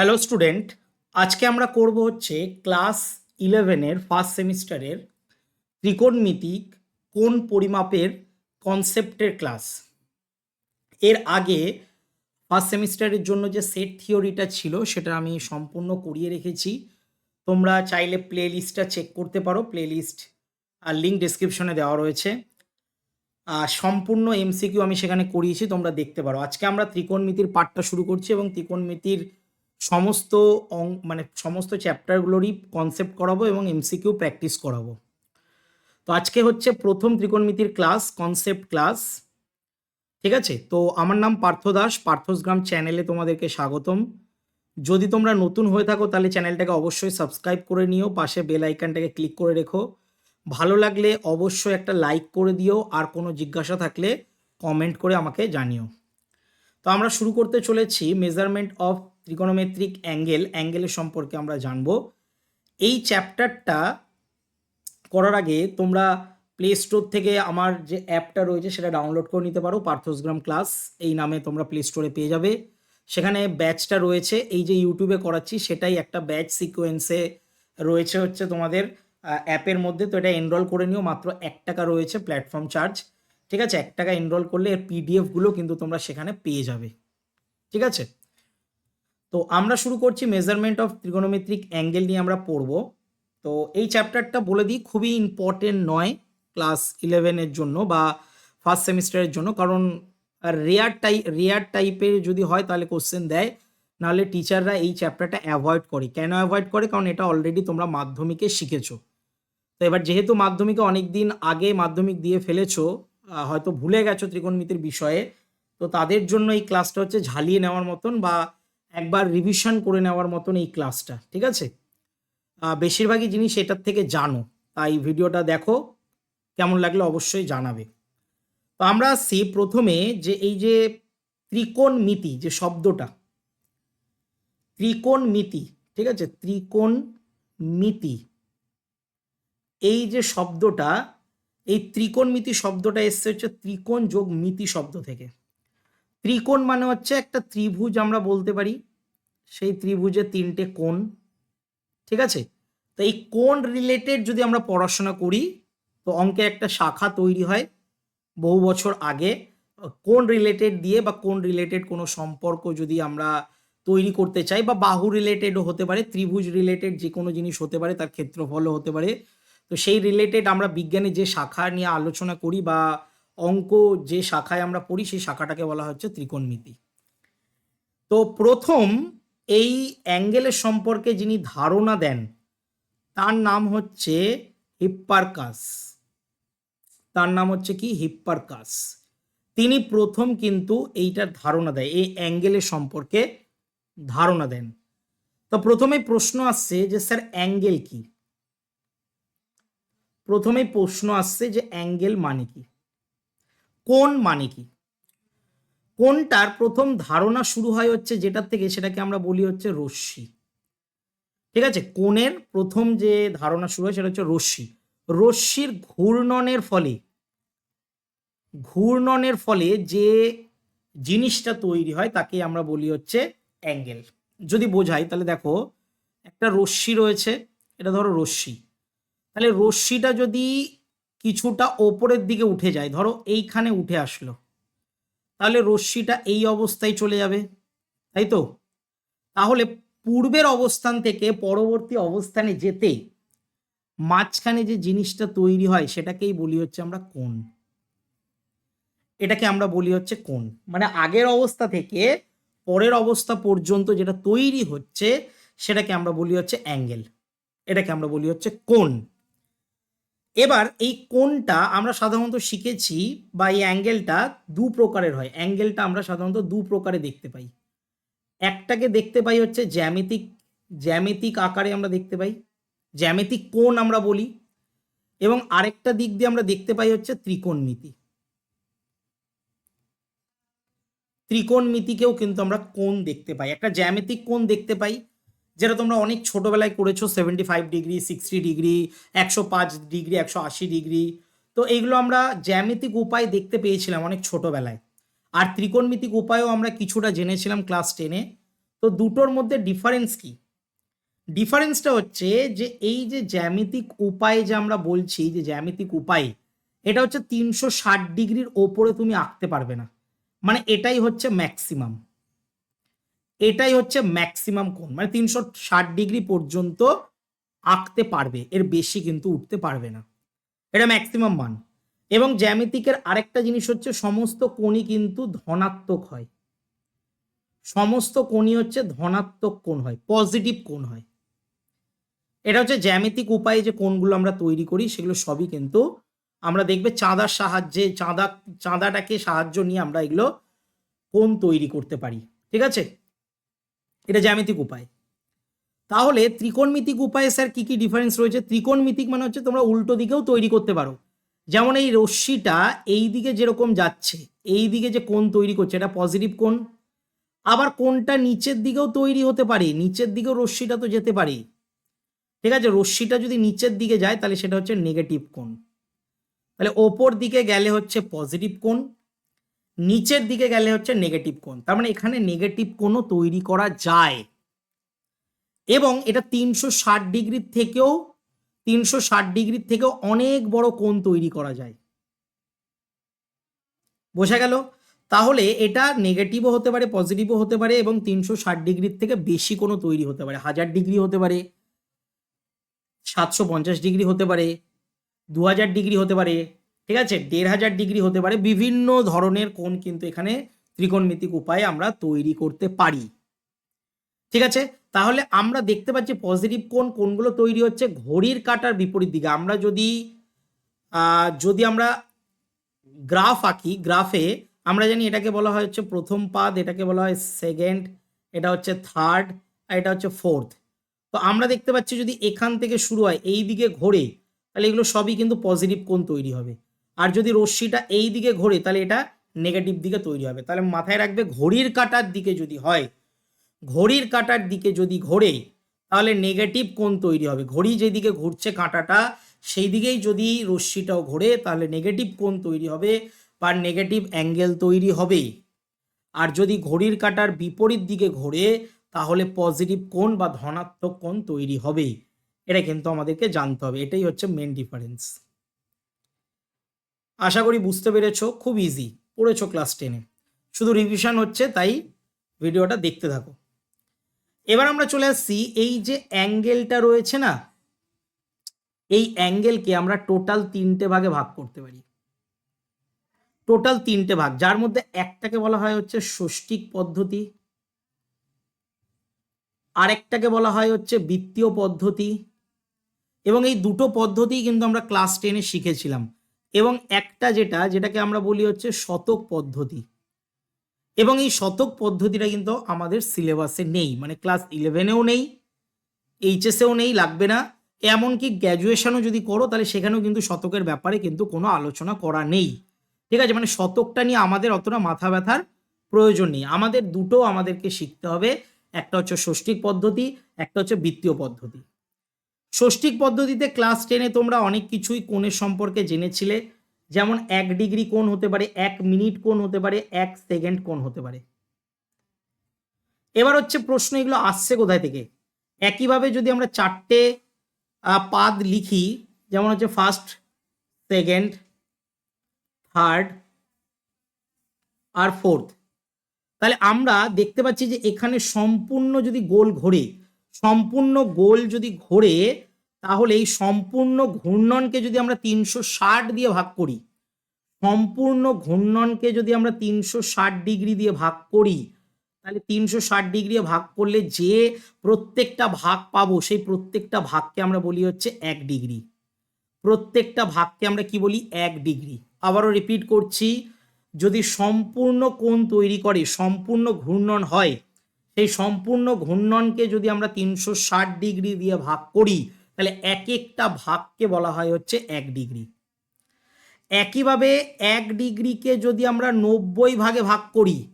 Hello student আজকে আমরা করব হচ্ছে ক্লাস ইলেভেনের ফার্স্ট সেমিস্টারের ত্রিকোণমিতিক কোন পরিমাপের কনসেপ্টের ক্লাস এর আগে ফার্স্ট সেমিস্টারের জন্য যে সেট থিওরিটা ছিল, সেটা আমি সম্পূর্ণ করিয়ে রেখেছি। তোমরা চাইলে প্লে লিস্টটা চেক করতে পারো। প্লে লিস্ট আর লিঙ্ক ডিসক্রিপশনে দেওয়া রয়েছে। আর সম্পূর্ণ এমসিকিউ আমি সেখানে করিয়েছি, তোমরা দেখতে পারো। আজকে আমরা ত্রিকোণমিতির পাঠটা শুরু করছি এবং ত্রিকোণমিতির সমস্ত অং মানে সমস্ত চ্যাপ্টারগুলোরই কনসেপ্ট করাবো এবং এমসিকিউ প্র্যাকটিস করাবো। তো আজকে হচ্ছে প্রথম ত্রিকোণমিতির ক্লাস কনসেপ্ট ক্লাস ঠিক আছে? তো আমার নাম পার্থ দাস, পার্থসগ্রাম চ্যানেলে তোমাদেরকে স্বাগতম। যদি তোমরা নতুন হয়ে থাকো, তাহলে চ্যানেলটাকে অবশ্যই সাবস্ক্রাইব করে নিও, পাশে বেল আইকনটাকে ক্লিক করে রেখো। ভালো লাগলে অবশ্যই একটা লাইক করে দিও, আর কোনো জিজ্ঞাসা থাকলে কমেন্ট করে আমাকে জানিও। তো আমরা শুরু করতে চলেছি মেজারমেন্ট অফ ত্রিকোণমেট্রিক অ্যাঙ্গেল অ্যাঙ্গেলের সম্পর্কে আমরা জানব। এই চ্যাপ্টারটা করার আগে তোমরা প্লে স্টোর থেকে আমার যে অ্যাপটা রয়েছে সেটা ডাউনলোড করে নিতে পারো পার্থসগ্রাম ক্লাস এই নামে তোমরা প্লে স্টোরে পেয়ে যাবে। সেখানে ব্যাচটা রয়েছে, এই যে ইউটিউবে করাচ্ছি সেটাই একটা ব্যাচ সিকোয়েন্সে রয়েছে হচ্ছে তোমাদের অ্যাপের মধ্যে। তো এটা এনরোল করে নিও, মাত্র এক টাকা রয়েছে প্ল্যাটফর্ম চার্জ ঠিক আছে? এক টাকা এনরোল করলে এর পিডিএফগুলো কিন্তু তোমরা সেখানে পেয়ে যাবে। ঠিক আছে? তো আমরা শুরু করছি মেজারমেন্ট অফ ত্রিগোনোমেট্রিক অ্যাঙ্গেল নিয়ে আমরা পড়ব। তো এই চ্যাপ্টারটা বলে দিই, খুবই ইম্পর্টেন্ট নয় ক্লাস ইলেভেনের জন্য বা ফার্স্ট সেমিস্টারের জন্য। কারণ রেয়ার টাইপ রেয়ার টাইপের যদি হয় তাহলে কোশ্চেন দেয়। নাহলে টিচাররা এই চ্যাপ্টারটা অ্যাভয়েড করে। কেন অ্যাভয়েড করে? কারণ এটা অলরেডি তোমরা মাধ্যমিকে শিখেছো। তো এবার যেহেতু মাধ্যমিকে অনেক দিন আগে মাধ্যমিক দিয়ে ফেলেছো হয়তো ভুলে গেছো ত্রিকোণমিতির বিষয়ে, তো তাদের জন্য এই ক্লাসটা হচ্ছে ঝালিয়ে নেওয়ার মতন বা একবার রিভিশন করে নেওয়ার মতন এই ক্লাসটা ঠিক আছে? বেশিরভাগই জিনিস এটার থেকে জানো, তাই ভিডিওটা দেখো, কেমন লাগলে অবশ্যই জানাবে। তো আমরা আসছি প্রথমে যে এই যে ত্রিকোণমিতি, যে শব্দটা, ত্রিকোণমিতি, ঠিক আছে? ত্রিকোণমিতি, এই যে শব্দটা এই ত্রিকোণমিতি শব্দটা এসছে হচ্ছে ত্রিকোণ যোগ মিতি শব্দ থেকে। ত্রিকোণ মানে হচ্ছে একটা ত্রিভুজ আমরা বলতে পারি, সেই ত্রিভুজে তিনটে কোণ, ঠিক আছে? তো এই কোণ রিলেটেড যদি আমরা পড়াশোনা করি, তো অঙ্কের একটা শাখা তৈরি হয় বহু বছর আগে। কোন রিলেটেড দিয়ে বা কোন রিলেটেড কোনো সম্পর্ক যদি আমরা তৈরি করতে চাই বা বাহু রিলেটেডও হতে পারে, ত্রিভুজ রিলেটেড যে কোনো জিনিস হতে পারে, তার ক্ষেত্রফলও হতে পারে। তো সেই রিলেটেড আমরা বিজ্ঞানে যে শাখা নিয়ে আলোচনা করি বা অঙ্ক যে শাখায় আমরা পড়ি, সেই শাখাটাকে বলা হচ্ছে ত্রিকোণমিতি। তো প্রথম এই অ্যাঙ্গেলের সম্পর্কে যিনি ধারণা দেন, তার নাম হচ্ছে হিপ্পারকাস। তার নাম হচ্ছে কি? হিপ্পারকাস। তিনি প্রথম কিন্তু এইটার ধারণা দেয়, এই অ্যাঙ্গেলের সম্পর্কে ধারণা দেন। তো প্রথমে প্রশ্ন আসছে যে, স্যার অ্যাঙ্গেল কি? প্রথমেই প্রশ্ন আসছে যে অ্যাঙ্গেল মানে কি? কোন মানে কি? কোনটার প্রথম ধারণা শুরু হয় হচ্ছে যেটার থেকে, সেটাকে আমরা বলি হচ্ছে রশ্মি। ঠিক আছে? কোণের প্রথম যে ধারণা শুরু হয় সেটা হচ্ছে রশ্মি। রশ্মির ঘূর্ণনের ফলে ঘূর্ণনের ফলে যে জিনিসটা তৈরি হয় তাকে আমরা বলি হচ্ছে অ্যাঙ্গেল। যদি বোঝাই তাহলে দেখো, একটা রশ্মি রয়েছে, এটা ধরো রশ্মি। তাহলে রশ্মিটা যদি কিছুটা ওপরের দিকে উঠে যায়, ধরো এইখানে উঠে আসলো, তাহলে রশ্মিটা এই অবস্থায় চলে যাবে, তাই তো? তাহলে পূর্বের অবস্থান থেকে পরবর্তী অবস্থানে যেতে মাঝখানে যে জিনিসটা তৈরি হয়, সেটাকেই বলি হচ্ছে আমরা কোণ। এটাকে আমরা বলি হচ্ছে কোণ। মানে আগের অবস্থা থেকে পরের অবস্থা পর্যন্ত যেটা তৈরি হচ্ছে, সেটাকে আমরা বলি হচ্ছে অ্যাঙ্গেল। এটাকে আমরা বলি হচ্ছে কোণ। এবার এই কোণটা আমরা সাধারণত শিখেছি বা এই অ্যাঙ্গেলটা দু প্রকারের হয়। অ্যাঙ্গেলটা আমরা সাধারণত দু প্রকারে দেখতে পাই। একটাকে দেখতে পাই হচ্ছে জ্যামিতিক জ্যামিতিক আকারে আমরা দেখতে পাই, জ্যামিতিক কোণ আমরা বলি, এবং আরেকটা দিক দিয়ে আমরা দেখতে পাই হচ্ছে ত্রিকোণমিতি। ত্রিকোণমিতিকেও কিন্তু আমরা কোণ দেখতে পাই। একটা জ্যামিতিক কোণ দেখতে পাই যেটা তোমরা অনেক ছোটবেলায় করেছ seventy five degree sixty degree একশো পাঁচ ডিগ্রি একশো আশি ডিগ্রি তো এইগুলো আমরা জ্যামিতিক উপায় দেখতে পেয়েছিলাম অনেক ছোটবেলায়। আর ত্রিকোণমিতিক উপায়ও আমরা কিছুটা জেনেছিলাম ক্লাস টেনে। তো দুটোর মধ্যে ডিফারেন্স কি? ডিফারেন্সটা হচ্ছে যে এই যে জ্যামিতিক উপায় যে আমরা বলছি যে জ্যামিতিক উপায়, এটা হচ্ছে তিনশো ষাট ডিগ্রির ওপরে তুমি আঁকতে পারবে না। মানে এটাই হচ্ছে ম্যাক্সিমাম এটাই হচ্ছে ম্যাক্সিমাম কোণ। মানে তিনশো ষাট ডিগ্রি পর্যন্ত আঁকতে পারবে, এর বেশি কিন্তু উঠতে পারবে না। এটা ম্যাক্সিমাম মান। এবং জ্যামিতিকের আরেকটা জিনিস হচ্ছে সমস্ত কোণই কিন্তু ধনাত্মক হয়। সমস্ত কোণই হচ্ছে ধনাত্মক কোণ হয় পজিটিভ কোণ হয়। এটা হচ্ছে জ্যামিতিক উপায়ে যে কোণগুলো আমরা তৈরি করি, সেগুলো সবই কিন্তু আমরা দেখবে চাঁদার সাহায্যে, চাঁদা, চাঁদাটাকে সাহায্য নিয়ে আমরা এগুলো কোণ তৈরি করতে পারি। ঠিক আছে? এটা জ্যামিতিক উপায়। তাহলে ত্রিকোণমিতিক উপায়ে স্যার কি কি ডিফারেন্স রয়েছে? ত্রিকোণমিতিক মানে হচ্ছে তোমরা উল্টো দিকেও তৈরি করতে পারো। যেমন এই রশ্মিটা এই দিকে যেরকম যাচ্ছে, এই দিকে যে কোণ তৈরি করছে, এটা পজিটিভ কোণ। আবার কোণটা নিচের দিকেও তৈরি হতে পারে, নিচের দিকেও রশ্মিটা তো যেতে পারে। ঠিক আছে, রশ্মিটা যদি নিচের দিকে যায়, তাহলে সেটা হচ্ছে নেগেটিভ কোণ। তাহলে ওপর দিকে গেলে হচ্ছে পজিটিভ কোণ। নিচের দিকে গেলে হচ্ছে নেগেটিভ কোণ। তার মানে এখানে নেগেটিভ কোণও তৈরি করা যায়। এবং এটা তিনশো ষাট ডিগ্রির থেকেও, তিনশো ষাট ডিগ্রির থেকেও অনেক বড় কোণ তৈরি করা যায়। বোঝা গেল? তাহলে এটা নেগেটিভও হতে পারে পজিটিভও হতে পারে এবং তিনশো ষাট ডিগ্রির থেকে বেশি কোনো তৈরি হতে পারে। হাজার ডিগ্রি হতে পারে, সাতশো পঞ্চাশ ডিগ্রি হতে পারে দু হাজার ডিগ্রি হতে পারে ঠিক আছে? দেড় হাজার ডিগ্রি হতে পারে। বিভিন্ন ধরনের কোণ কিন্তু এখানে ত্রিকোণমিতিক উপায়ে আমরা তৈরি করতে পারি। ঠিক আছে? তাহলে আমরা দেখতে পাচ্ছি পজিটিভ কোণ কোনগুলো তৈরি হচ্ছে ঘড়ির কাটার বিপরীত দিকে। আমরা যদি যদি আমরা গ্রাফ আঁকি গ্রাফে আমরা জানি এটাকে বলা হয় হচ্ছে প্রথম পাদ, এটাকে বলা হয় সেকেন্ড এটা হচ্ছে থার্ড আর এটা হচ্ছে ফোর্থ তো আমরা দেখতে পাচ্ছি যদি এখান থেকে শুরু হয়, এই দিকে ঘোরে, তাহলে এগুলো সবই কিন্তু পজিটিভ কোণ তৈরি হবে। আর যদি রশ্মিটা এই দিকে ঘোরে, তাহলে এটা নেগেটিভ দিকে তৈরি হবে। তাহলে মাথায় রাখবে ঘড়ির কাটার দিকে যদি হয়, ঘড়ির কাটার দিকে যদি ঘোরে, তাহলে নেগেটিভ কোণ তৈরি হবে। ঘড়ি যেদিকে ঘুরছে কাঁটাটা, সেই দিকেই যদি রশ্মিটাও ঘোরে, তাহলে নেগেটিভ কোণ তৈরি হবে বা নেগেটিভ অ্যাঙ্গেল তৈরি হবে। আর যদি ঘড়ির কাটার বিপরীত দিকে ঘোরে, তাহলে পজিটিভ কোণ বা ধনাত্মক কোণ তৈরি হবে। এটা কিন্তু আমাদেরকে জানতে হবে। এটাই হচ্ছে মেন ডিফারেন্স আশা করি বুঝতে পেরেছ, খুব ইজি পড়েছো ক্লাস টেনে শুধু রিভিশন হচ্ছে, তাই ভিডিওটা দেখতে থাকো। এবার আমরা চলে আসছি, এই যে অ্যাঙ্গেলটা রয়েছে না, এই অ্যাঙ্গেলকে আমরা টোটাল তিনটে ভাগে ভাগ করতে পারি। টোটাল তিনটে ভাগ, যার মধ্যে একটাকে বলা হয় হচ্ছে ষষ্ঠিক পদ্ধতি, আরেকটাকে বলা হয় হচ্ছে বৃত্তীয় পদ্ধতি, এবং এই দুটো পদ্ধতি কিন্তু আমরা ক্লাস টেনে শিখেছিলাম। এবং একটা যেটা, যেটাকে আমরা বলি হচ্ছে শতক পদ্ধতি। এবং এই শতক পদ্ধতিটা কিন্তু আমাদের সিলেবাসে নেই মানে ক্লাস ইলেভেনেও নেই, এইচএসেও নেই, লাগবে না। এমনকি গ্র্যাজুয়েশনও যদি করো, তাহলে সেখানেও কিন্তু শতকের ব্যাপারে কিন্তু কোনো আলোচনা করা নেই। ঠিক আছে? মানে শতকটা নিয়ে আমাদের অতটা মাথা ব্যথার প্রয়োজন নেই। আমাদের দুটো আমাদেরকে শিখতে হবে। একটা হচ্ছে ষষ্ঠিক পদ্ধতি, একটা হচ্ছে বৃত্তীয় পদ্ধতি। ষষ্ঠিক পদ্ধতিতে ক্লাস টেনে তোমরা অনেক কিছুই কোণের সম্পর্কে জেনেছিলে। যেমন এক ডিগ্রি কোণ হতে পারে, এক মিনিট কোণ হতে পারে, এক সেকেন্ড কোণ হতে পারে। এবার হচ্ছে প্রশ্ন, এগুলো আসছে কোথায় থেকে? একইভাবে যদি আমরা চারটে পাদ লিখি, যেমন হচ্ছে ফার্স্ট সেকেন্ড থার্ড আর ফোর্থ তাহলে আমরা দেখতে পাচ্ছি যে এখানে সম্পূর্ণ যদি গোল ঘোরে সম্পূর্ণ গোল যদি ঘোরে, তাহলে এই সম্পূর্ণ ঘূর্ণনকে যদি আমরা তিনশো ষাট দিয়ে ভাগ করি, সম্পূর্ণ ঘূর্ণনকে যদি আমরা তিনশো ষাট ডিগ্রি দিয়ে ভাগ করি, তাহলে তিনশো ষাট ডিগ্রি ভাগ করলে যে প্রত্যেকটা ভাগ পাবো, সেই প্রত্যেকটা ভাগকে আমরা বলি হচ্ছে এক ডিগ্রি। প্রত্যেকটা ভাগকে আমরা কি বলি? এক ডিগ্রি। আবারও রিপিট করছি, যদি সম্পূর্ণ কোণ তৈরি করে, সম্পূর্ণ ঘূর্ণন হয় সেই সম্পূর্ণ ঘূর্ণনকে যদি আমরা তিনশো ষাট ডিগ্রি দিয়ে ভাগ করি, তাহলে এক একটা ভাগকে বলা হয় হচ্ছে এক ডিগ্রি। একইভাবে এক ডিগ্রিকে যদি আমরা নব্বই ভাগে ভাগ করি,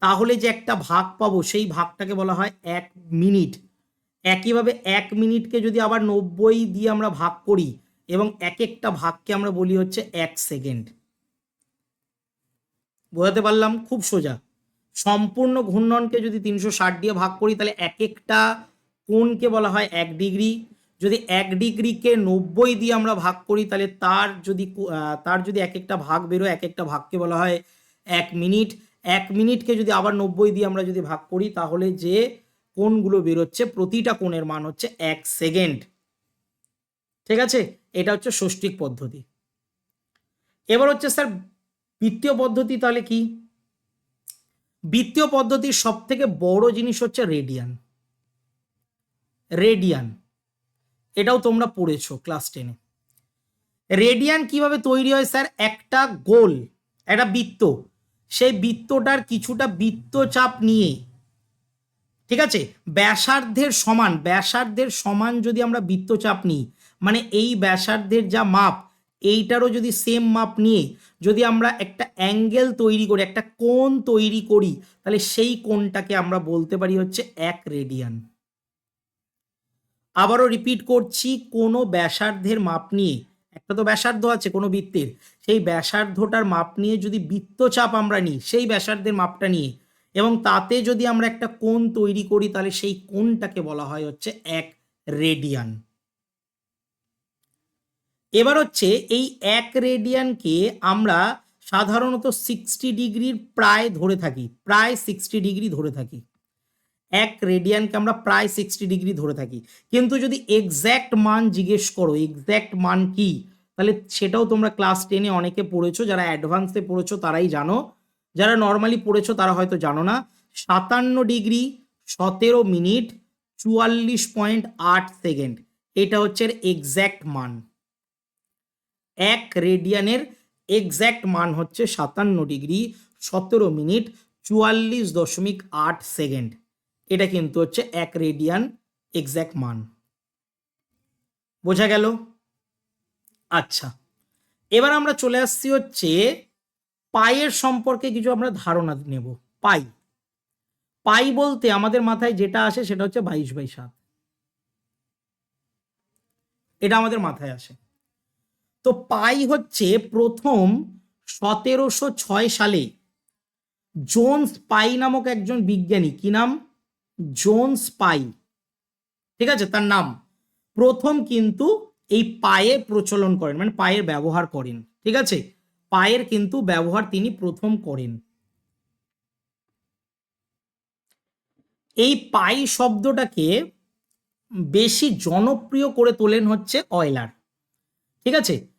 তাহলে যে একটা ভাগ পাবো, সেই ভাগটাকে বলা হয় এক মিনিট। একইভাবে এক মিনিটকে যদি আবার নব্বই দিয়ে আমরা ভাগ করি, এবং এক একটা ভাগকে আমরা বলি হচ্ছে এক সেকেন্ড। বোঝাতে পারলাম? খুব সোজা। সম্পূর্ণ ঘূর্ণনকে যদি তিনশো ষাট দিয়ে ভাগ করি, তাহলে এক একটা কোণকে বলা হয় এক ডিগ্রি। যদি এক ডিগ্রিকে নব্বই দিয়ে আমরা ভাগ করি, তাহলে তার যদি তার যদি এক একটা ভাগ বেরোয়, এক একটা ভাগকে বলা হয় এক মিনিট। এক মিনিটকে যদি আবার নব্বই দিয়ে আমরা যদি ভাগ করি, তাহলে যে কোণগুলো বেরোচ্ছে, প্রতিটা কোণের মান হচ্ছে এক সেকেন্ড। ঠিক আছে? এটা হচ্ছে ষষ্ঠিক পদ্ধতি। এবার হচ্ছে, স্যার বৃত্তীয় পদ্ধতি তাহলে কি? বৃত্তীয় পদ্ধতির সব থেকে বড় জিনিস হচ্ছে রেডিয়ান। রেডিয়ান। এটাও তোমরা পড়েছো ক্লাস টেনে। রেডিয়ান কীভাবে তৈরি হয় স্যার? একটা গোল, একটা বৃত্ত। সেই বৃত্তটার কিছুটা বৃত্তচাপ নিয়ে। ঠিক আছে? ব্যাসার্ধের সমান ব্যাসার্ধের সমান যদি আমরা বৃত্তচাপ নিই মানে এই ব্যাসার্ধের যা মাপ এইটারও যদি সেম মাপ নিয়ে যদি আমরা একটা অ্যাঙ্গেল তৈরি করি, একটা কোণ তৈরি করি, তাহলে সেই কোণটাকে আমরা বলতে পারি হচ্ছে এক রেডিয়ান আবারও রিপিট করছি, কোনো ব্যাসার্ধের মাপ নিয়ে, একটা তো ব্যাসার্ধ আছে কোনো বৃত্তের, সেই ব্যাসার্ধটার মাপ নিয়ে যদি বৃত্তচাপ আমরা নিই, সেই ব্যাসার্ধের মাপটা নিয়ে, এবং তাতে যদি আমরা একটা কোণ তৈরি করি, তাহলে সেই কোণটাকে বলা হয় হচ্ছে এক রেডিয়ান এবার হচ্ছে এই এক রেডিয়ানকে আমরা সাধারণত সিক্সটি ডিগ্রির প্রায় ধরে থাকি, প্রায় সিক্সটি ডিগ্রি ধরে থাকি। এক রেডিয়ানকে আমরা প্রায় সিক্সটি ডিগ্রি ধরে থাকি। কিন্তু যদি এক্স্যাক্ট মান জিজ্ঞেস করো এক্স্যাক্ট মান কি? তাহলে সেটাও তোমরা ক্লাস টেনে অনেকে পড়েছো, যারা অ্যাডভান্সে পড়েছো তারাই জানো। যারা নর্মালি পড়েছো তারা হয়তো জানো না। সাতান্ন ডিগ্রি সতেরো মিনিট চুয়াল্লিশ পয়েন্ট আট সেকেন্ড এটা হচ্ছে এক্স্যাক্ট মান। এক রেডিয়ানের এক্স্যাক্ট মান হচ্ছে সাতান্ন ডিগ্রি সতেরো মিনিট চুয়াল্লিশ দশমিক আট সেকেন্ড। এটা কিন্তু হচ্ছে এক রেডিয়ান এক্স্যাক্ট মান। বোঝা গেল? আচ্ছা এবার আমরা চলে আসছি হচ্ছে পায়ের সম্পর্কে কিছু আমরা ধারণা নেব। পাই পাই বলতে আমাদের মাথায় যেটা আসে সেটা হচ্ছে বাইশ বাই সাত। এটা আমাদের মাথায় আসে। তো পাই হচ্ছে প্রথম সতেরোশো ছয় সালে জোন্স পাই নামক একজন বিজ্ঞানী। কি নাম? Jones pi. ঠিক আছে? তার নাম। প্রথম কিন্তু এই পায়ে প্রচলন করেন মানে পায়ের ব্যবহার করেন। ঠিক আছে? পায়ের কিন্তু ব্যবহার তিনি প্রথম করেন। এই পাই শব্দটাকে বেশি জনপ্রিয় করে তোলেন হচ্ছে অয়লার ঠিক আছে?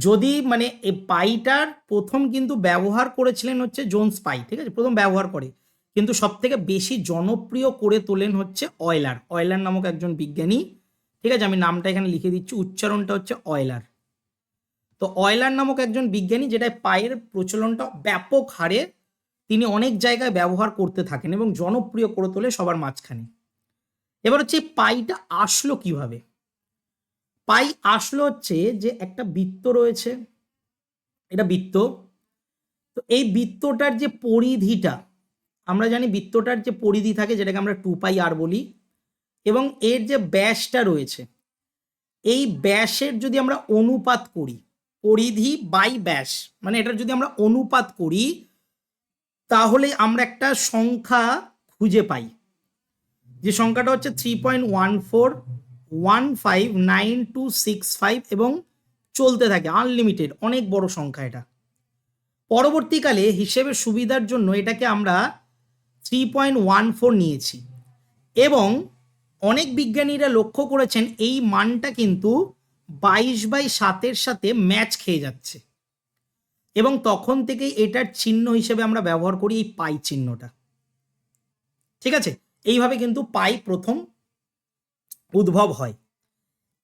যদি মানে এই পাইটার প্রথম কিন্তু ব্যবহার করেছিলেন হচ্ছে জোন্স পাই, ঠিক আছে? প্রথম ব্যবহার করে। কিন্তু সব থেকে বেশি জনপ্রিয় করে তোলেন হচ্ছে অয়লার। অয়লার নামক একজন বিজ্ঞানী, ঠিক আছে? আমি নামটা এখানে লিখে দিচ্ছি, উচ্চারণটা হচ্ছে অয়লার। তো অয়লার নামক একজন বিজ্ঞানী যেটা পায়ের প্রচলনটা ব্যাপক হারে তিনি অনেক জায়গায় ব্যবহার করতে থাকেন এবং জনপ্রিয় করে তোলে সবার মাঝখানে। এবার হচ্ছে পাইটা আসলো কীভাবে? পাই আসলো হচ্ছে যে একটা বৃত্ত রয়েছে। এটা বৃত্ত। তো এই বৃত্তটার যে পরিধিটা, আমরা জানি বৃত্তটার যে পরিধি থাকে যেটাকে আমরা টু পাই আর বলি, এবং এর যে ব্যাসটা রয়েছে, এই ব্যাসের যদি আমরা অনুপাত করি, পরিধি বাই ব্যাস মানে এটার যদি আমরা অনুপাত করি, তাহলে আমরা একটা সংখ্যা খুঁজে পাই। যে সংখ্যাটা হচ্ছে three point one four one five nine two six five এবং চলতে থাকে আনলিমিটেড অনেক বড় সংখ্যা এটা। পরবর্তীকালে হিসেবের সুবিধার জন্য এটাকে আমরা থ্রি পয়েন্ট ওয়ান ফোর নিয়েছি এবং অনেক বিজ্ঞানীরা লক্ষ্য করেছেন এই মানটা কিন্তু বাইশ বাই সাতের সাথে ম্যাচ খেয়ে যাচ্ছে। এবং তখন থেকেই এটার চিহ্ন হিসেবে আমরা ব্যবহার করি এই পাই চিহ্নটা। ঠিক আছে? এইভাবে কিন্তু পাই প্রথম উদ্ভব হয়।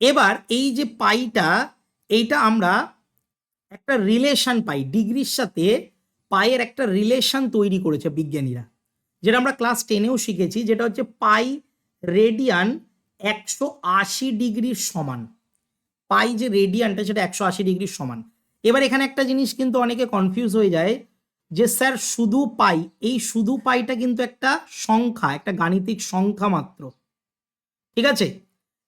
এবার এই যে পাইটা, এইটা আমরা একটা রিলেশন পাই। ডিগ্রির সাথে পায়ের একটা রিলেশন তৈরি করেছে বিজ্ঞানীরা। যেটা আমরা ক্লাস টেনেও শিখেছি, যেটা হচ্ছে পাই রেডিয়ান একশো আশি ডিগ্রির সমান। পাই যে রেডিয়ানটা সেটা একশো আশি ডিগ্রির সমান। এবার এখানে একটা জিনিস কিন্তু অনেকে কনফিউজ হয়ে যায়, যে স্যার শুধু পাই, এই শুধু পাইটা কিন্তু একটা সংখ্যা, একটা গাণিতিক সংখ্যা মাত্র। ঠিক আছে?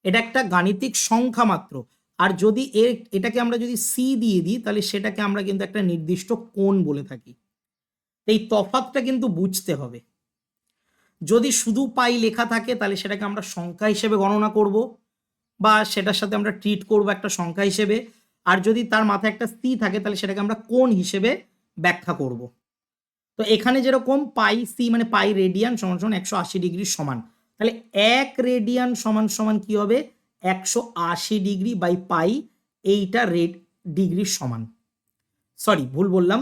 এটা একটা গাণিতিক সংখ্যা মাত্র। আর যদি এর, এটাকে আমরা যদি সি দিয়ে দিই, তাহলে সেটাকে আমরা কিন্তু একটা নির্দিষ্ট কোণ বলে থাকি। এই তফাতটা কিন্তু বুঝতে হবে। যদি শুধু পাই লেখা থাকে, তাহলে সেটাকে আমরা সংখ্যা হিসেবে গণনা করব, বা সেটার সাথে আমরা ট্রিট করব একটা সংখ্যা হিসেবে। আর যদি তার মাথায় একটা সি থাকে, তাহলে সেটাকে আমরা কোন হিসেবে ব্যাখ্যা করব। তো এখানে যেরকম পাই সি মানে পাই রেডিয়ান সমান সমান একশো আশি ডিগ্রির সমান। তাহলে এক রেডিয়ান সমান সমান কি হবে? একশো আশি ডিগ্রি বাই পাই এইটা রেড ডিগ্রির সমান। সরি ভুল বললাম।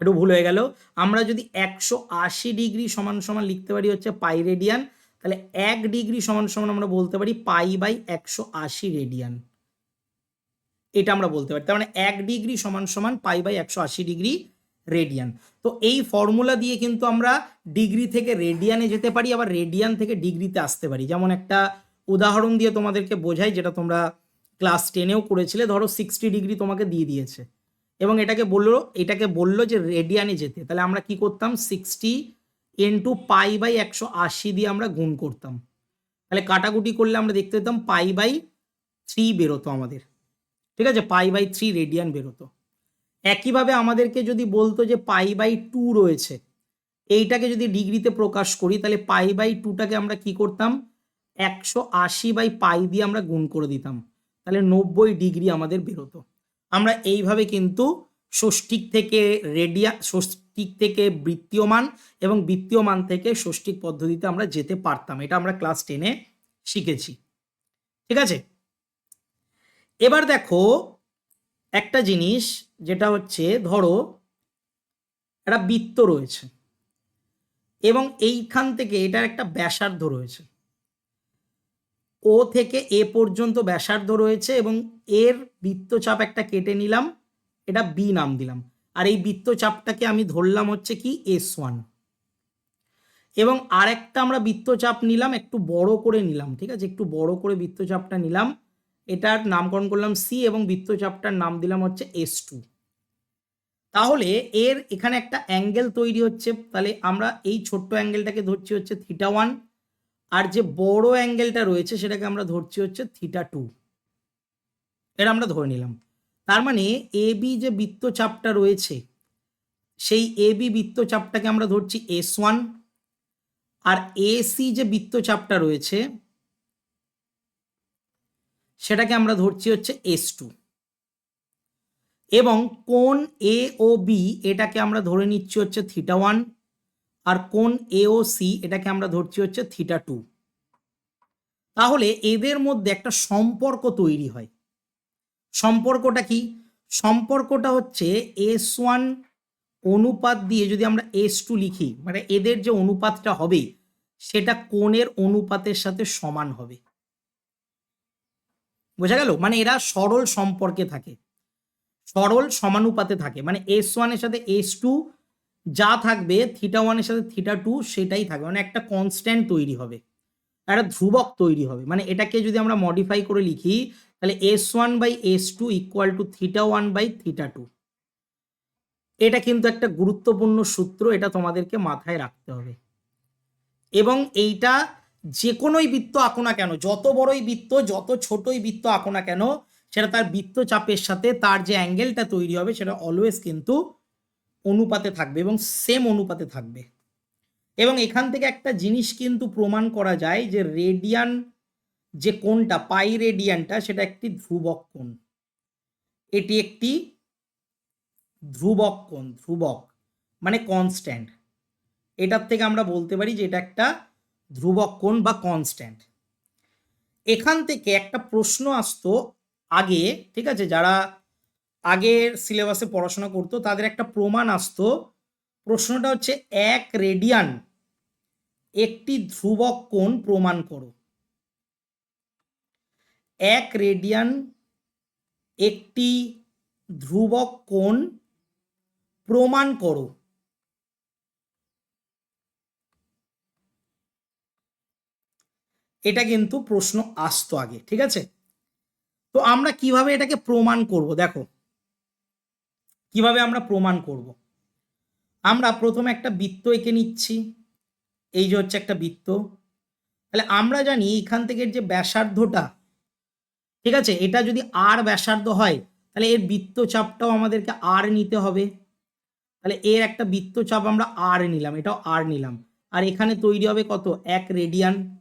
একটু ভুল হয়ে গেল। আমরা যদি একশো আশি ডিগ্রি সমান সমান লিখতে পারি হচ্ছে পাই রেডিয়ান তাহলে এক ডিগ্রি সমান সমান আমরা বলতে পারি পাই বাই একশো আশি রেডিয়ান এটা আমরা বলতে পারি। তার মানে এক ডিগ্রি সমান সমান পাই বাই একশো আশি ডিগ্রি রেডিয়ান তো এই ফর্মুলা দিয়ে কিন্তু আমরা ডিগ্রি থেকে রেডিয়ানে যেতে পারি, আবার রেডিয়ান থেকে ডিগ্রিতে আসতে পারি। যেমন একটা উদাহরণ দিয়ে তোমাদেরকে বোঝাই, যেটা তোমরা ক্লাস টেনেও করেছিলে, ধরো সিক্সটি ডিগ্রি তোমাকে দিয়ে দিয়েছে। এবং এটাকে বলল এটাকে বলল যে রেডিয়ানে যেতে। তাহলে আমরা কি করতাম? সিক্সটি ইন্টু পাই বাই একশো আশি দিয়ে আমরা গুণ করতাম। তাহলে কাটাকুটি করলে আমরা দেখতে পেতাম পাই বাই থ্রি বেরোতো আমাদের। ঠিক আছে? পাই বাই থ্রি রেডিয়ান বেরোতো। একইভাবে আমাদেরকে যদি বলতো যে পাই বাই টু রয়েছে, এইটাকে যদি ডিগ্রিতে প্রকাশ করি, তাহলে পাই বাই টুটাকে আমরা কি করতাম? একশো আশি বাই পাই দিয়ে আমরা গুণ করে দিতাম। তাহলে নব্বই ডিগ্রি আমাদের বেরোতো। আমরা এইভাবে কিন্তু ষষ্ঠিক থেকে রেডিয়া, ষষ্ঠিক থেকে বৃত্তীয় মান এবং বৃত্তীয় থেকে ষষ্ঠিক পদ্ধতিতে আমরা যেতে পারতাম। এটা আমরা ক্লাস টেনে শিখেছি। ঠিক আছে? এবার দেখো একটা জিনিস যেটা হচ্ছে, ধরো, একটা বৃত্ত রয়েছে এবং এইখান থেকে এটার একটা ব্যাসার্ধ রয়েছে। ও থেকে এ পর্যন্ত ব্যাসার্ধ রয়েছে এবং এর বৃত্তচাপ একটা কেটে নিলাম, এটা বি নাম দিলাম। আর এই বৃত্তচাপটাকে আমি ধরলাম হচ্ছে কি, এস ওয়ান। এবং আরেকটা আমরা বৃত্তচাপ নিলাম, একটু বড় করে নিলাম, ঠিক আছে? একটু বড় করে বৃত্তচাপটা নিলাম, এটার নামকরণ করলাম সি এবং বৃত্তচাপটার নাম দিলাম হচ্ছে এস টু। তাহলে এর এখানে একটা অ্যাঙ্গেল তৈরি হচ্ছে। তাহলে আমরা এই ছোট্ট অ্যাঙ্গেলটাকে ধরছি হচ্ছে থিটা ওয়ান আর যে বড় অ্যাঙ্গেলটা রয়েছে সেটাকে আমরা ধরছি হচ্ছে থিটা টু এটা আমরা ধরে নিলাম। তার মানে এ বি যে বৃত্তচাপটা রয়েছে, সেই এ বি বৃত্তচাপটাকে আমরা ধরছি এস ওয়ান আর এ সি যে বৃত্তচাপটা রয়েছে, সেটাকে আমরা ধরছি হচ্ছে এস টু এবং কোন এ ও বি এটাকে আমরা ধরে নিচ্ছি হচ্ছে থিটা ওয়ান আর কোন এ ও সি এটাকে আমরা ধরছি হচ্ছে থিটা টু তাহলে এদের মধ্যে একটা সম্পর্ক তৈরি হয়। সম্পর্কটা কি? সম্পর্কটা হচ্ছে এস ওয়ান অনুপাত দিয়ে যদি আমরা এস টু লিখি মানে এদের যে অনুপাতটা হবে, সেটা কোণের অনুপাতের সাথে সমান হবে। বোঝা গেল? মানে এরা সরল সম্পর্কে থাকে। সরল সমানুপাতে থাকে। মানে এস ওয়ানের সাথে এস টু যা থাকবে থিটা ওয়ানের সাথে থিটা টু সেটাই থাকবে। মানে একটা কনস্ট্যান্ট তৈরি হবে। একটা ধ্রুবক তৈরি হবে। মানে এটাকে যদি আমরা মডিফাই করে লিখি, তাহলে S one by S two equal to theta one by theta two এটা কিন্তু একটা গুরুত্বপূর্ণ সূত্র, এটা তোমাদেরকে মাথায় রাখতে হবে। এবং এইটা যে কোনোই বৃত্ত আঁকো না কেন, যত বড়ই বৃত্ত, যত ছোটই বৃত্ত আঁকো না কেন সেটা তার বৃত্তচাপের সাথে তার যে অ্যাঙ্গেলটা তৈরি হবে সেটা অলওয়েজ কিন্তু অনুপাতে থাকবে এবং সেম অনুপাতে থাকবে। এবং এখান থেকে একটা জিনিস কিন্তু প্রমাণ করা যায় যে রেডিয়ান যে কোণটা পাই রেডিয়ানটা সেটা একটি ধ্রুবক কোণ। এটি একটি ধ্রুবক কোণ, ধ্রুবক মানে কনস্ট্যান্ট এটার থেকে আমরা বলতে পারি যে এটা একটা ধ্রুবক কোণ বা কনস্ট্যান্ট এখান থেকে একটা প্রশ্ন আসতো আগে, ঠিক আছে, যারা আগের সিলেবাসে পড়াশোনা করতো, তাদের একটা প্রমাণ আসতো। প্রশ্নটা হচ্ছে, এক রেডিয়ান একটি ধ্রুবক কোণ প্রমাণ করো। এক রেডিয়ান একটি ধ্রুবক কোণ প্রমাণ করো। এটা কিন্তু প্রশ্ন আসতো আগে, ঠিক আছে? তো আমরা কীভাবে এটাকে প্রমাণ করব? দেখো। কীভাবে আমরা প্রমাণ করব? আমরা প্রথমে একটা বৃত্ত এঁকে নিচ্ছি। এই যে হচ্ছে একটা বৃত্ত। তাহলে আমরা জানি এখান থেকে যে ব্যাসার্ধটা, ঠিক আছে? এটা যদি আর ব্যাসার্ধ হয়, তাহলে এর বৃত্তচাপটাও আমাদেরকে আর নিতে হবে। তাহলে এর একটা বৃত্তচাপ আমরা আর নিলাম, এটাও আর নিলাম। আর এখানে তৈরি হবে কত? এক রেডিয়ান।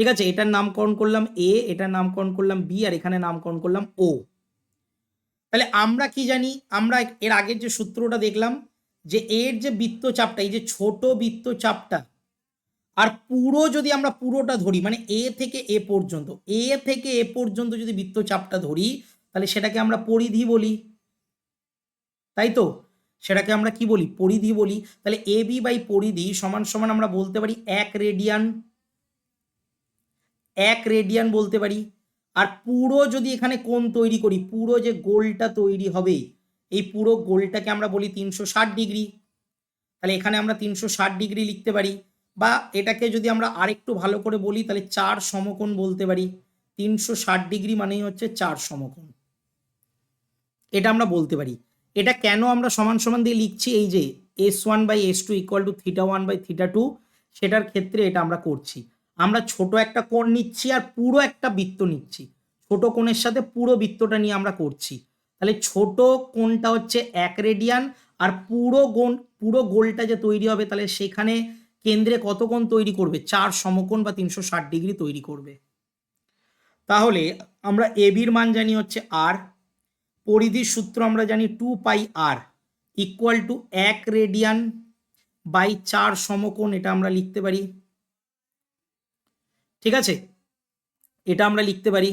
ঠিক আছে? এটার নামকরণ করলাম এ এটার নামকরণ করলাম বি আর এখানে নামকরণ করলাম ও তাহলে আমরা কি জানি? আমরা এর আগের যে সূত্রটা দেখলাম যে এর যে বৃত্তচাপটা, এই যে ছোট বৃত্তচাপটা, আর পুরো যদি আমরা পুরোটা ধরি মানে এ থেকে এ পর্যন্ত এ থেকে এ পর্যন্ত যদি বৃত্তচাপটা ধরি, তাহলে সেটাকে আমরা পরিধি বলি। তাই তো? সেটাকে আমরা কি বলি? পরিধি বলি। তাহলে এ বি বাই পরিধি সমান সমান আমরা বলতে পারি এক রেডিয়ান এক রেডিয়ান বলতে পারি। আর পুরো যদি এখানে কোণ তৈরি করি, পুরো যে গোলটা তৈরি হবে, এই পুরো গোলটাকে আমরা বলি তিনশো ষাট ডিগ্রি। তাহলে এখানে আমরা তিনশো ষাট ডিগ্রি লিখতে পারি। বা এটাকে যদি আমরা আরেকটু ভালো করে বলি, তাহলে চার সমকোণ বলতে পারি। তিনশো ষাট ডিগ্রি মানেই হচ্ছে চার সমকোণ। এটা আমরা বলতে পারি। এটা কেন আমরা সমান সমান দিয়ে লিখছি? এই যে, S one by S two equal to theta one by theta two, সেটার ক্ষেত্রে এটা আমরা করছি। আমরা ছোট একটা কোণ নিচ্ছি আর পুরো একটা বৃত্ত নিচ্ছি। ছোট কোণের সাথে পুরো বৃত্তটা নিয়ে আমরা করছি। তাহলে ছোট কোণটা হচ্ছে এক রেডিয়ান আর পুরো গোল, পুরো গোলটা যে তৈরি হবে তাহলে সেখানে কেন্দ্রে কত কোণ তৈরি করবে? চার সমকোণ বা তিনশো ষাট ডিগ্রি তৈরি করবে। তাহলে আমরা এবির মান জানি হচ্ছে আর, পরিধির সূত্র আমরা জানি two pi r equal to এক রেডিয়ান বাই চার সমকোণ, এটা আমরা লিখতে পারি। ঠিক আছে? এটা আমরা লিখতে পারি।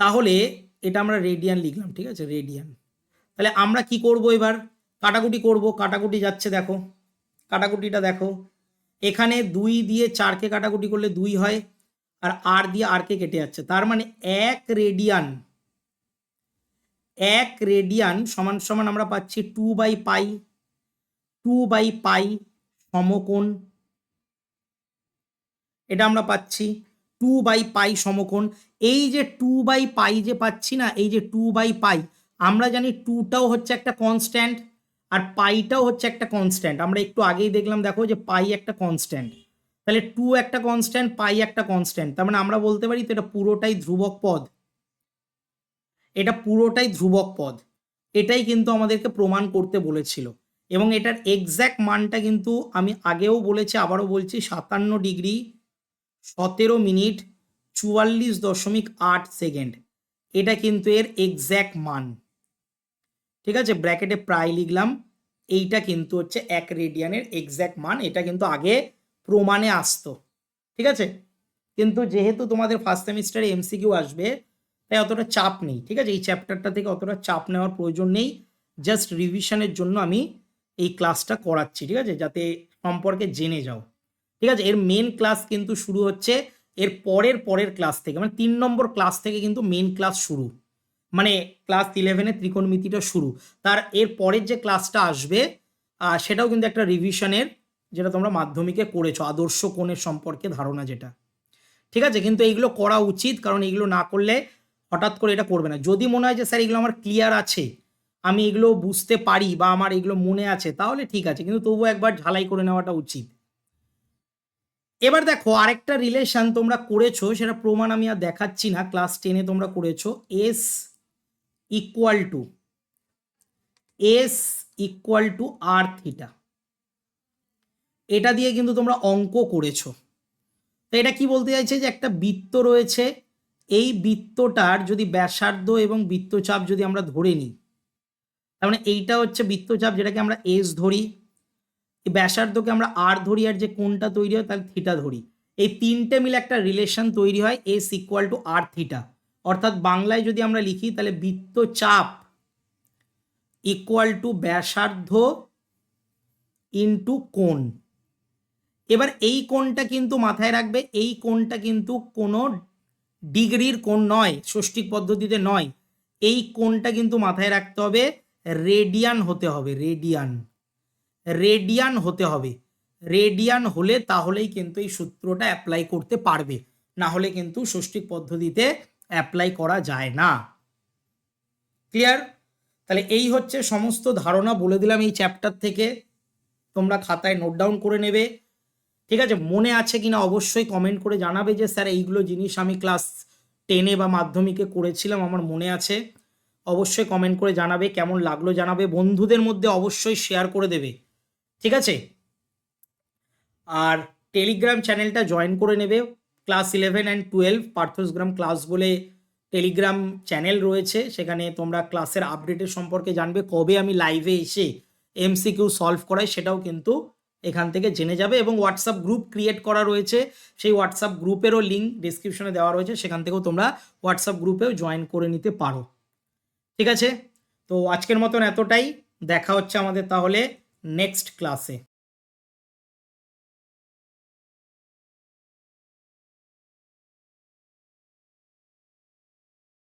তাহলে এটা আমরা রেডিয়ান লিখলাম, ঠিক আছে? রেডিয়ান তাহলে আমরা কি করব এবার? কাটাকুটি করব। কাটাকুটি যাচ্ছে, দেখো। কাটাকুটিটা দেখো। এখানে দুই দিয়ে চারকে কাটাকুটি করলে দুই হয়, আর আর দিয়ে আরকে কেটে যাচ্ছে। তার মানে এক রেডিয়ান এক রেডিয়ান সমান সমান আমরা পাচ্ছি two by pi two by pi সমকোণ এটা আমরা পাচ্ছি টু বাই পাই সমকোণ। এই যে টু বাই পাই যে পাচ্ছি না, এই যে টু বাই পাই আমরা জানি টুটাও হচ্ছে একটা কনস্ট্যান্ট আর পাইটাও হচ্ছে একটা কনস্ট্যান্ট আমরা একটু আগেই দেখলাম, দেখো যে পাই একটা কনস্ট্যান্ট তাহলে টু একটা কনস্ট্যান্ট পাই একটা কনস্ট্যান্ট তার মানে আমরা বলতে পারি তো এটা পুরোটাই ধ্রুবক পদ। এটা পুরোটাই ধ্রুবক পদ। এটাই কিন্তু আমাদেরকে প্রমাণ করতে বলেছিল। এবং এটার এক্স্যাক্ট মানটা কিন্তু আমি আগেও বলেছি, আবারও বলছি, সাতান্ন ডিগ্রি সতেরো মিনিট চুয়াল্লিশ দশমিক আট সেকেন্ড। এটা কিন্তু এর এক্স্যাক্ট মান। ঠিক আছে? ব্র্যাকেটে প্রায় লিখলাম। এইটা কিন্তু হচ্ছে এক রেডিয়ানের এক্স্যাক্ট মান। এটা কিন্তু আগে প্রমাণে আসতো। ঠিক আছে? কিন্তু যেহেতু তোমাদের ফার্স্ট সেমিস্টারে এমসিকিউ আসবে, তাই অতটা চাপ নেই। ঠিক আছে? এই চ্যাপ্টারটা থেকে অতটা চাপ নেওয়ার প্রয়োজন নেই। জাস্ট রিভিশনের জন্য আমি এই ক্লাসটা করাচ্ছি। ঠিক আছে? যাতে সম্পর্কে জেনে যাও। ঠিক আছে? এর মেন ক্লাস কিন্তু শুরু হচ্ছে এর পরের পরের ক্লাস থেকে। মানে তিন নম্বর ক্লাস থেকে কিন্তু মেন ক্লাস শুরু। মানে ক্লাস ইলেভেনের ত্রিকোণমিতিটা শুরু। তার এর পরের যে ক্লাসটা আসবে সেটাও কিন্তু একটা রিভিশনের যেটা তোমরা মাধ্যমিকে করেছ, আদর্শ কোণের সম্পর্কে ধারণা যেটা। ঠিক আছে? কিন্তু এইগুলো করা উচিত, কারণ এগুলো না করলে হঠাৎ করে এটা করবে না। যদি মনে হয় যে, স্যার, এগুলো আমার ক্লিয়ার আছে, আমি এগুলো বুঝতে পারি বা আমার এগুলো মনে আছে, তাহলে ঠিক আছে। কিন্তু তবুও একবার ঝালাই করে নেওয়াটা উচিত। এবার দেখো, আরেকটা রিলেশন তোমরা করেছ, সেটা প্রমাণ আমি আর দেখাচ্ছি না ক্লাস টেনে তোমরা করেছ S equal to S equal to r theta এটা দিয়ে কিন্তু তোমরা অঙ্ক করেছ। তো এটা কি বলতে চাইছে যে একটা বৃত্ত রয়েছে, এই বৃত্তটার যদি ব্যাসার্ধ এবং বৃত্তচাপ যদি আমরা ধরে নিই, তার মানে এইটা হচ্ছে বৃত্তচাপ যেটাকে আমরা এস ধরি ব্যাসার্ধকে আমরা আর ধরি আর যে কোনটা তৈরি হয় তাহলে থিটা ধরি। এই তিনটে মিলে একটা রিলেশন তৈরি হয় S equal to r theta অর্থাৎ বাংলায় যদি আমরা লিখি তাহলে বৃত্তচাপ ইকুয়াল টু ব্যাসার্ধ ইন্টু কোণ। এবার এই কোণটা কিন্তু মাথায় রাখবে, এই কোণটা কিন্তু কোনো ডিগ্রির কোণ নয় ষষ্ঠিক পদ্ধতিতে নয়। এই কোণটা কিন্তু মাথায় রাখতে হবে রেডিয়ান হতে হবে রেডিয়ান রেডিয়ান হতে হবে। রেডিয়ান হলে তাহলেই কিন্তু এই সূত্রটা অ্যাপ্লাই করতে পারবে। না হলে কিন্তু ষষ্ঠিক পদ্ধতিতে অ্যাপ্লাই করা যায় না। ক্লিয়ার তাহলে এই হচ্ছে সমস্ত ধারণা বলে দিলাম এই চ্যাপ্টার থেকে। তোমরা খাতায় নোট ডাউন করে নেবে। ঠিক আছে? মনে আছে কিনা অবশ্যই কমেন্ট করে জানাবে যে, স্যার, এইগুলো জিনিস আমি ক্লাস টেনে বা মাধ্যমিকে করেছিলাম, আমার মনে আছে। অবশ্যই কমেন্ট করে জানাবে, কেমন লাগল জানাবে। বন্ধুদের মধ্যে অবশ্যই শেয়ার করে দেবে। ঠিক আছে? আর টেলিগ্রাম চ্যানেলটা জয়েন করে নেবে। ক্লাস ইলেভেন অ্যান্ড টুয়েলভ পার্থসগ্রাম ক্লাস বলে টেলিগ্রাম চ্যানেল রয়েছে। সেখানে তোমরা ক্লাসের আপডেটের সম্পর্কে জানবে। কবে আমি লাইভে এসে এমসিকিউ সলভ করাই সেটাও কিন্তু এখান থেকে জেনে যাবে এবং হোয়াটসঅ্যাপ গ্রুপ ক্রিয়েট করা রয়েছে। সেই হোয়াটসঅ্যাপ গ্রুপেরও লিঙ্ক ডিসক্রিপশনে দেওয়া রয়েছে। সেখান থেকেও তোমরা হোয়াটসঅ্যাপ গ্রুপেও জয়েন করে নিতে পারো। ঠিক আছে? তো আজকের মতন এতটাই। দেখা হচ্ছে আমাদের তাহলে নেক্সট ক্লাসে